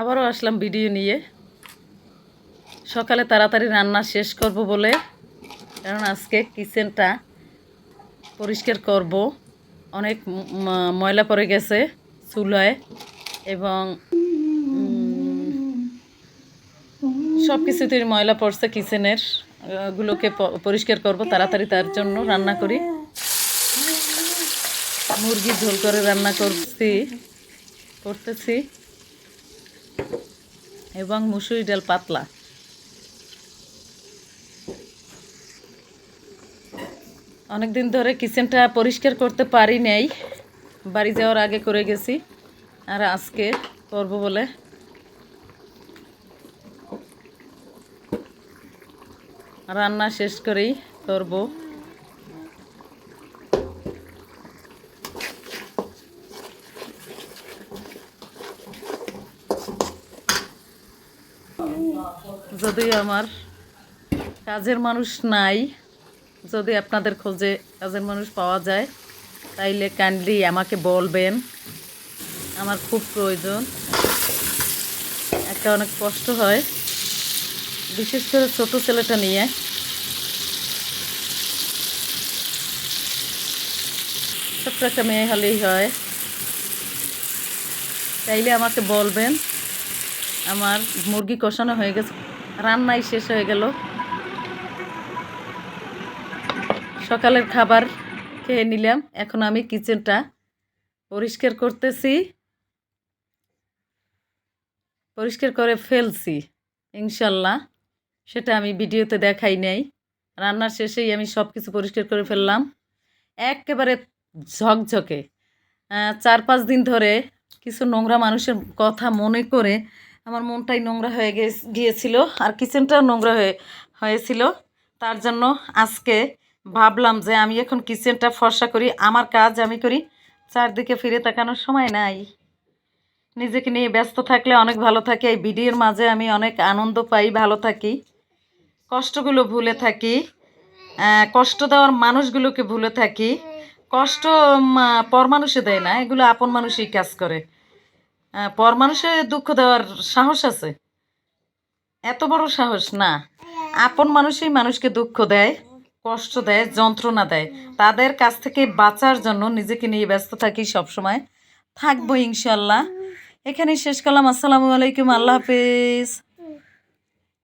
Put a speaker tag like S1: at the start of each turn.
S1: আবারও আসলাম ভিডিও নিয়ে। সকালে তাড়াতাড়ি রান্না শেষ করব বলে, কারণ আজকে কিচেনটা পরিষ্কার করব। অনেক ময়লা পড়ে গেছে চুলায় এবং সব কিছুতেই ময়লা পড়ছে কিচেনের। গুলোকে পরিষ্কার করব তাড়াতাড়ি তার জন্য রান্না করি। মুরগি ঝোল করে রান্না করছি, করতেছি। এবং মুসুরি ডাল পাতলা। অনেক দিন ধরে কিচেনটা পরিষ্কার করতে পারি নাই, বাড়ি যাওয়ার আগে করে গেছি, আর আজকে করব বলে। রান্না শেষ করেই করব। যদিও আমার কাজের মানুষ নাই, যদি আপনাদের খোঁজে কাজের মানুষ পাওয়া যায়, তাইলে কাইন্ডলি আমাকে বলবেন। আমার খুব প্রয়োজন। একটা অনেক কষ্ট হয়। বিশেষ করে ছোট ছেলেটা নিয়ে। ছোট্ট একটা মেয়ে হলেই হয়। চাইলে আমাকে বলবেন। আমার মুরগি কষানো হয়ে গেছে। রান্নাই শেষ হয়ে গেল। সকালের খাবার খেয়ে নিলাম। এখন আমি কিচেনটা পরিষ্কার করতেছি। পরিষ্কার করে ফেলছি, ইনশাল্লাহ। সেটা আমি ভিডিওতে দেখাই নাই। রান্নার শেষেই আমি সব কিছু পরিষ্কার করে ফেললাম। একেবারে ঝকঝকে। চার পাঁচ দিন ধরে কিছু নোংরা মানুষের কথা মনে করে আমার মনটাই নোংরা হয়ে গিয়েছিল। আর কিচেনটাও নোংরা হয়ে, হয়েছিল। তার জন্য আজকে ভাবলাম যে আমি এখন কিচেনটা ফর্সা করি, আমার কাজ আমি করি, চারদিকে ফিরে তাকানোর সময় নাই। নিজেকে নিয়ে ব্যস্ত থাকলে অনেক ভালো থাকে, এই ভিডিওর মাঝে আমি অনেক আনন্দ পাই, ভালো থাকি, কষ্টগুলো ভুলে থাকি কষ্ট দেওয়ার মানুষগুলোকে ভুলে থাকি। কষ্ট পর মানুষে দেয় না, এগুলো আপন মানুষই কাজ করে। পর মানুষে দুঃখ দেওয়ার সাহস আছে? এত বড় সাহস? না। আপন মানুষই মানুষকে দুঃখ দেয়, কষ্ট দেয়, যন্ত্রণা দেয়। তাদের কাছ থেকে বাঁচার জন্য নিজেকে নিয়ে ব্যস্ত থাকি সবসময়। থাকব ইনশাল্লাহ। এখানেই শেষ করলাম। আসসালামু আলাইকুম। আল্লাহ হাফিজ।